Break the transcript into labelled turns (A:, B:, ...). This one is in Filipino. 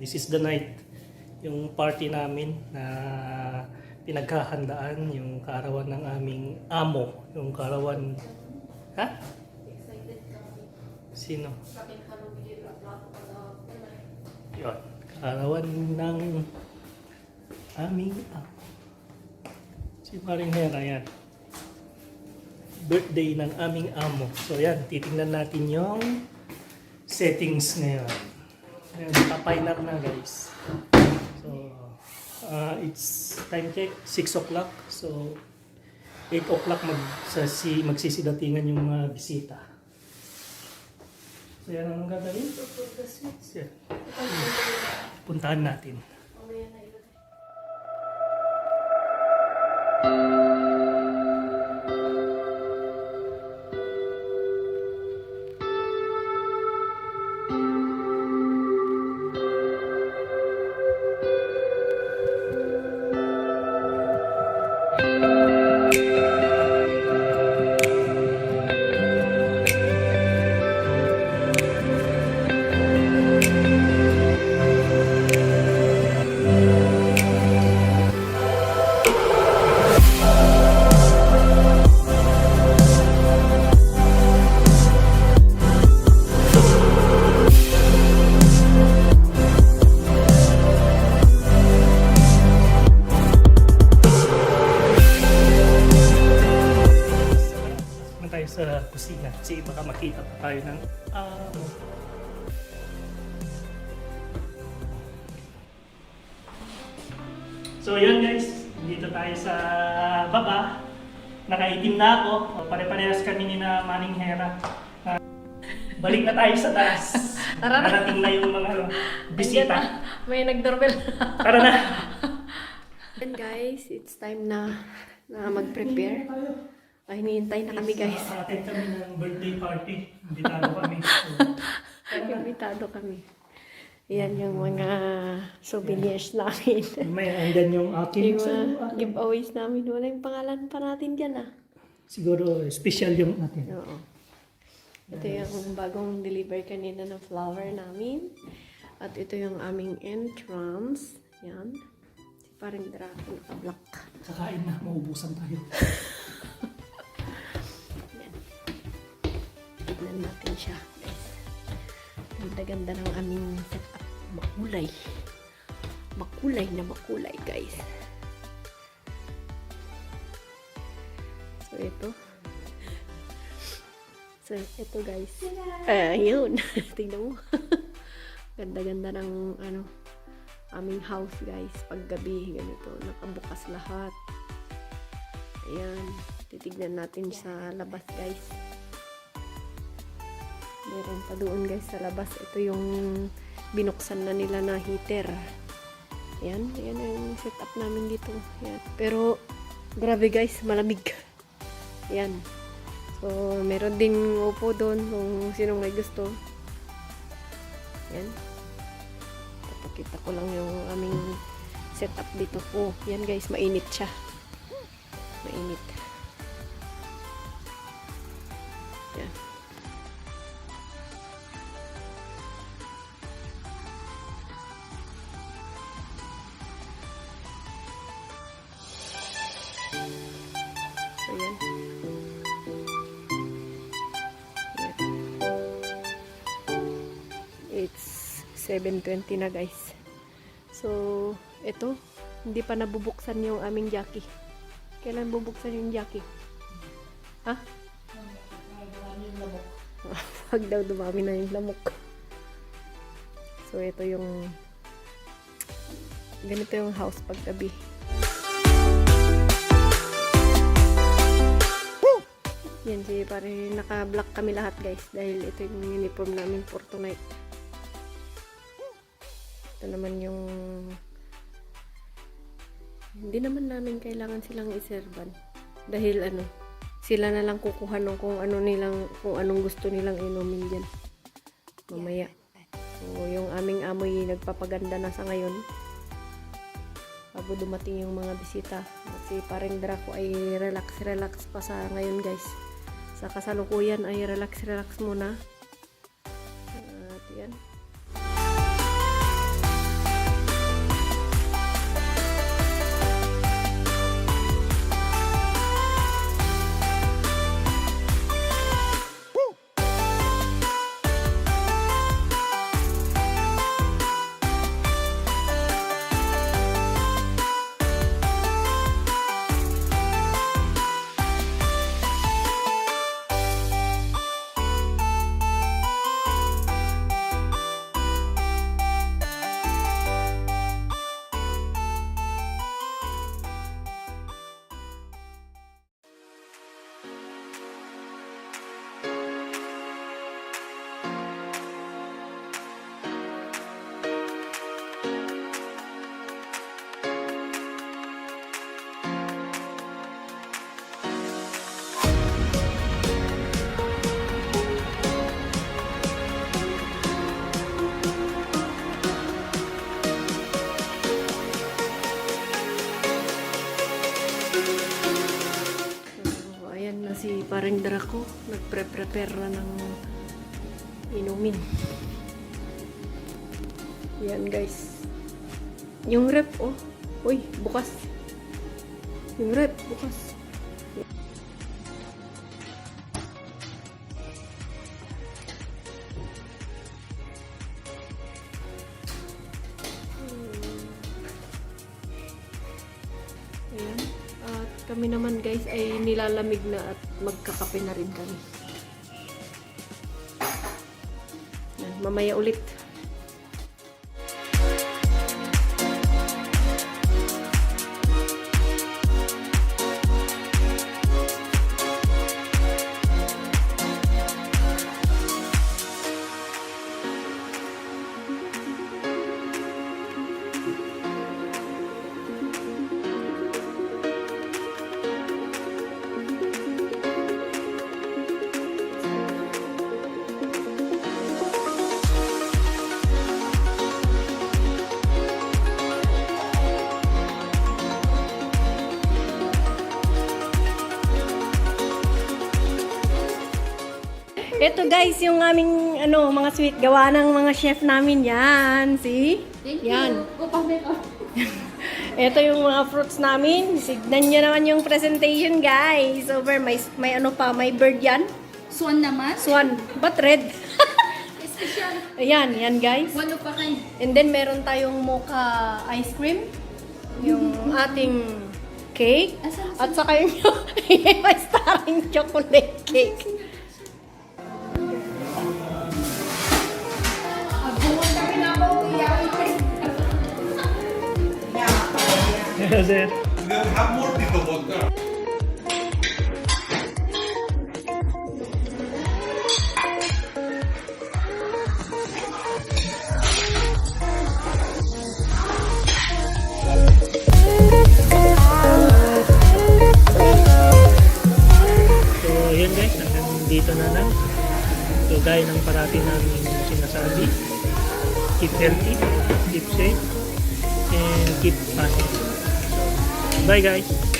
A: this is the night. Yung party namin na pinaghahandaan yung kaarawan ng aming amo. Yung kaarawan... Ha? Sino? Yun. Kaarawan ng aming amo. Si Maring Hera yan. Birthday ng aming amo. So yan, titingnan natin yung settings ngayon. Ayan, up na guys. So, uh, it's time check, 6 o'clock. So, 8 o'clock mag, sa, si, magsisidatingan yung mga bisita. So yan ang gagawin. Yan. Puntahan natin.
B: Mamaya na
A: So yun guys, dito tayo sa baba. Nakaitim na ako. Pare-parehas kami ni na Maning Hera. Ah, balik na tayo sa taas.
B: Tara na.
A: Narating na yung mga bisita.
B: na. May nag-doorbell.
A: Tara na.
B: And guys, it's time na na mag-prepare. Ay, hinihintay na kami guys.
A: Attend kami ng birthday party. Imbitado kami. So.
B: Imbitado kami. Yan yung mga souvenirs namin.
A: May andyan yung akin.
B: yung mga giveaways namin. Wala yung pangalan pa natin dyan ah.
A: siguro special yung atin.
B: Oo. Ito yung bagong deliver kanina ng flower namin. At ito yung aming entrance. Yan. Si paring Draco naka-black.
A: Kakain na, maubusan tayo.
B: Yan. Tignan natin siya, guys. Ganda-ganda ng aming setup. Makulay. Makulay na makulay, guys. So, ito. So, ito, guys. Ayun. Tingnan mo. Ganda-ganda ng, ano, aming house, guys. Paggabi, ganito. Nakabukas lahat. Ayan. Titignan natin sa labas, guys. Meron pa doon, guys, sa labas. Ito yung binuksan na nila na heater. Ayan. Ayan yung setup namin dito. Ayan. Pero, grabe, guys. Malamig. Ayan. So, meron ding upo doon kung sino may gusto. Ayan. Papakita ko lang yung aming setup dito. Oh, yan guys, mainit siya. Mainit. 7.20 na guys. So, ito, hindi pa nabubuksan yung aming jockey. Kailan bubuksan yung jockey? Ha? Wag daw dumami na yung lamok. So, ito yung ganito yung house paggabi. Yan, si pare naka-black kami lahat guys dahil ito yung uniform namin for tonight. Ito naman yung hindi naman namin kailangan silang iserban. Dahil ano sila na lang kukuha ng kung ano nilang kung anong gusto nilang inumin diyan mamaya. So yung aming amoy nagpapaganda na sa ngayon. Bago dumating yung mga bisita. At si paring Draco ay relax relax pa sa ngayon guys. Sa kasalukuyan ay relax relax muna nagpre-prepare na ng inumin. Yan guys. Yung rep, oh. Uy, bukas. Yung rep, bukas. Ayan. At kami naman guys ay nilalamig na at magkakape na rin kami. Mamaya ulit. Ito guys, yung aming ano, mga sweet gawa ng mga chef namin yan. See?
C: Thank
B: yan.
C: you.
B: Ito yung mga fruits namin. Signan nyo naman yung presentation guys. Over, may, may ano pa, may bird yan.
C: Swan naman.
B: Swan. Ba't red?
C: Special.
B: Ayan, yan guys.
C: Walo pa kayo.
B: And then meron tayong mocha ice cream. Yung ating cake. At saka yung may starring chocolate cake.
A: Sir.
D: Have more
A: yun guys, hanggang dito na lang. So, gaya ng parati namin sinasabi, keep healthy, keep safe, and keep positive. Bye guys!